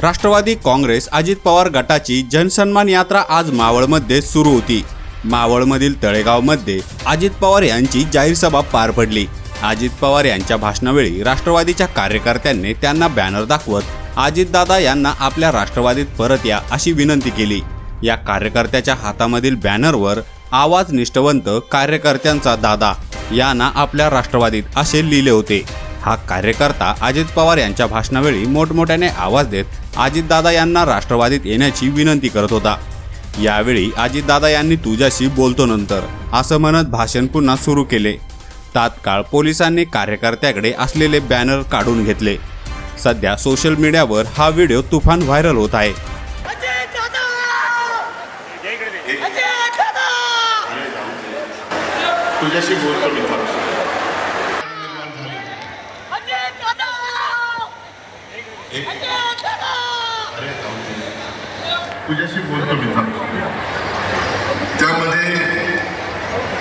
राष्ट्रवादी काँग्रेस अजित पवार गटाची जनसन्मान यात्रा आज मावळमध्ये सुरू होती. मावळमधील तळेगावमध्ये अजित पवार यांची जाहीर सभा पार पडली. अजित पवार यांच्या भाषणावेळी राष्ट्रवादीच्या कार्यकर्त्यांनी त्यांना बॅनर दाखवत अजितदादा यांना आपल्या राष्ट्रवादीत परत या अशी विनंती केली. या कार्यकर्त्याच्या हातामधील बॅनरवर आवाज निष्ठवंत कार्यकर्त्यांचा दादा यांना आपल्या राष्ट्रवादीत असे लिहिले होते. हा कार्यकर्ता अजित पवार यांच्या भाषणावेळी मोठमोठ्याने आवाज देत अजितदादा यांना राष्ट्रवादीत येण्याची विनंती करत होता. यावेळी अजितदादा यांनी तुझ्याशी बोलतो नंतर असं म्हणत भाषण पुन्हा सुरू केले. तात्काळ पोलिसांनी कार्यकर्त्याकडे असलेले बॅनर काढून घेतले. सध्या सोशल मीडियावर हा व्हिडिओ तुफान व्हायरल होत आहे. तुझ्याशी बोलतो मी त्यामध्ये